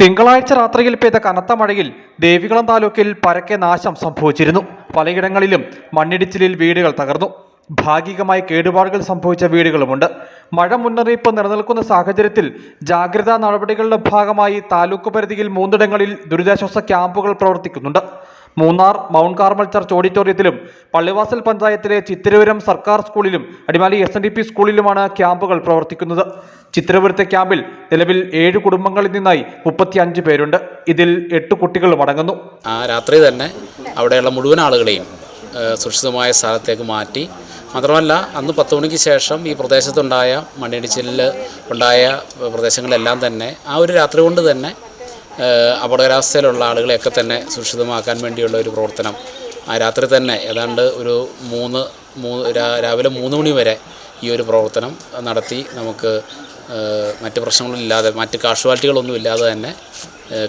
തിങ്കളാഴ്ച രാത്രിയിൽ പെയ്ത കനത്ത മഴയിൽ ദേവികുളം താലൂക്കിൽ പരക്കെ നാശം സംഭവിച്ചിരുന്നു. പലയിടങ്ങളിലും മണ്ണിടിച്ചിലിൽ വീടുകൾ തകർന്നു. ഭാഗികമായി കേടുപാടുകൾ സംഭവിച്ച വീടുകളുമുണ്ട്. മഴ മുന്നറിയിപ്പ് നിലനിൽക്കുന്ന സാഹചര്യത്തിൽ ജാഗ്രതാ നടപടികളുടെ ഭാഗമായി താലൂക്ക് പരിധിയിൽ മൂന്നിടങ്ങളിൽ ദുരിതാശ്വാസ ക്യാമ്പുകൾ പ്രവർത്തിക്കുന്നുണ്ട്. മൂന്നാർ മൗണ്ട് കാർമൽ ചർച്ച് ഓഡിറ്റോറിയത്തിലും പള്ളിവാസൽ പഞ്ചായത്തിലെ ചിത്തിരപുരം സർക്കാർ സ്കൂളിലും Adimali S N D P സ്കൂളിലുമാണ് ക്യാമ്പുകൾ പ്രവർത്തിക്കുന്നത്. ചിത്തിരപുരത്തെ ക്യാമ്പിൽ നിലവിൽ ഏഴ് കുടുംബങ്ങളിൽ നിന്നായി മുപ്പത്തി അഞ്ച് പേരുണ്ട്. ഇതിൽ എട്ട് കുട്ടികളും അടങ്ങുന്നു. ആ രാത്രി തന്നെ അവിടെയുള്ള മുഴുവൻ ആളുകളെയും സുരക്ഷിതമായ സ്ഥലത്തേക്ക് മാറ്റി മാത്രമല്ല അന്ന് പത്ത് മണിക്ക് ശേഷം ഈ പ്രദേശത്തുണ്ടായ മണ്ണിടിച്ചിലിൽ ഉണ്ടായ പ്രദേശങ്ങളെല്ലാം തന്നെ ആ ഒരു രാത്രി കൊണ്ട് തന്നെ അപകടാവസ്ഥയിലുള്ള ആളുകളെയൊക്കെ തന്നെ സുരക്ഷിതമാക്കാൻ വേണ്ടിയുള്ള ഒരു പ്രവർത്തനം. ആ രാത്രി തന്നെ ഏതാണ്ട് ഒരു മൂന്ന് മൂന്ന് രാവിലെ മൂന്ന് മണി വരെ ഈ ഒരു പ്രവർത്തനം നടത്തി നമുക്ക് മറ്റ് പ്രശ്നങ്ങളില്ലാതെ മറ്റ് കാഷ്വാലിറ്റികളൊന്നും ഇല്ലാതെ തന്നെ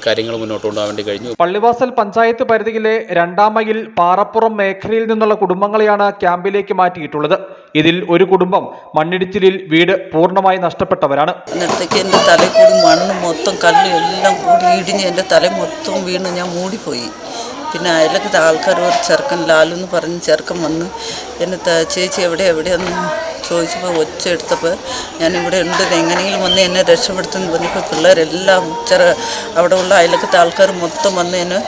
കാര്യങ്ങൾ മുന്നോട്ട് കൊണ്ടുപോകാൻ വേണ്ടി കഴിഞ്ഞു. പള്ളിവാസൽ പഞ്ചായത്ത് പരിധിയിലെ രണ്ടാം മൈൽ പാറപ്പുറം മേഖലയിൽ നിന്നുള്ള കുടുംബങ്ങളെയാണ് ക്യാമ്പിലേക്ക് മാറ്റിയിട്ടുള്ളത്. ഇതിൽ ഒരു കുടുംബം മണ്ണിടിച്ചിലിൽ വീട് പൂർണമായി നഷ്ടപ്പെട്ടവരാണ്. എന്റെ എന്റെ തലയിൽ കൂടി മണ്ണ് മൊത്തം കല്ല് എല്ലാം കൂടി ഇടിഞ്ഞ് എന്റെ തല മൊത്തം വീണ് ഞാൻ മൂടിപ്പോയി. പിന്നെ അയലക്കത്തെ ആൾക്കാർ ഒരു ചെറുക്കൻ ലാലു എന്ന് പറഞ്ഞ് ചെറുക്കൻ വന്ന് എന്നെ ചേച്ചി എവിടെ എവിടെയെന്ന് ചോദിച്ചപ്പോൾ ഒച്ച എടുത്തപ്പോൾ ഞാൻ ഇവിടെ ഉണ്ട് എങ്ങനെയെങ്കിലും വന്ന് എന്നെ രക്ഷപ്പെടുത്തുമെന്ന് പറഞ്ഞപ്പോൾ പിള്ളേരെല്ലാം ചെറു അവിടെ ഉള്ള അയലക്കത്തെ ആൾക്കാർ മൊത്തം വന്ന് എന്നെ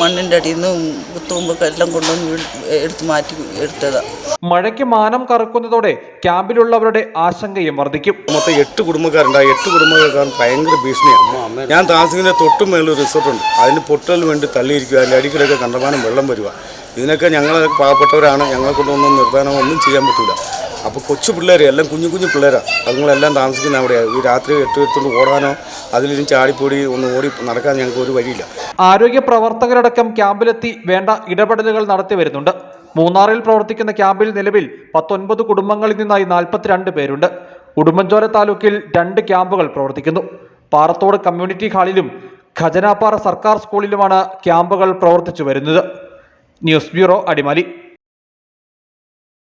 മണ്ണിന്റെ അടിയിൽ നിന്നും കുത്തുമ്പൊക്കെ എല്ലാം കൊണ്ടുവന്ന് എടുത്ത് മാറ്റി എടുത്തതാണ് മഴയ്ക്ക് മാനം കറക്കുന്നതോടെ ക്യാമ്പിലുള്ളവരുടെ ആശങ്കയും വർദ്ധിക്കും. മൊത്തം എട്ട് കുടുംബക്കാരുണ്ട്. ആ എട്ട് കുടുംബക്കാർക്ക് ഭയങ്കര ഭീഷണിയാണ് ഞാൻ താമസിക്കുന്ന തൊട്ടു മേളിൽ റിസോർട്ടുണ്ട് അതിന് പൊട്ടലിന് വേണ്ടി തള്ളിയിരിക്കുക. അതിന്റെ അടിക്കലൊക്കെ കണ്ടമാനം വെള്ളം വരിക. ഇതിനൊക്കെ ഞങ്ങൾ പാവപ്പെട്ടവരാണ്. ഞങ്ങളെ കൊണ്ടൊന്നും നിർത്താനോ ഒന്നും ചെയ്യാൻ പറ്റില്ല അപ്പോൾ കൊച്ചു പിള്ളേർ എല്ലാം കുഞ്ഞു കുഞ്ഞു പിള്ളേരാണ് അതുങ്ങളെല്ലാം താമസിക്കുന്ന അവിടെയാണ് ഈ രാത്രി എട്ട് എടുത്തുകൊണ്ട് ഓടാനോ അതിലിരുന്ന് ചാടിപ്പൊടി ഒന്ന് ഓടി നടക്കാൻ ഞങ്ങൾക്ക് ഒരു വഴിയില്ല. ആരോഗ്യ പ്രവർത്തകരടക്കം ക്യാമ്പിലെത്തി വേണ്ട ഇടപെടലുകൾ നടത്തി വരുന്നുണ്ട്. മൂന്നാറിൽ പ്രവർത്തിക്കുന്ന ക്യാമ്പിൽ നിലവിൽ പത്തൊൻപത് കുടുംബങ്ങളിൽ നിന്നായി നാൽപ്പത്തിരണ്ട് പേരുണ്ട്. ഉടുമ്പൻചോല താലൂക്കിൽ രണ്ട് ക്യാമ്പുകൾ പ്രവർത്തിക്കുന്നു. പാറത്തോട് കമ്മ്യൂണിറ്റി ഹാളിലും ഖജനാപ്പാറ സർക്കാർ സ്കൂളിലുമാണ് ക്യാമ്പുകൾ പ്രവർത്തിച്ചു വരുന്നത്. News bureau Adimali.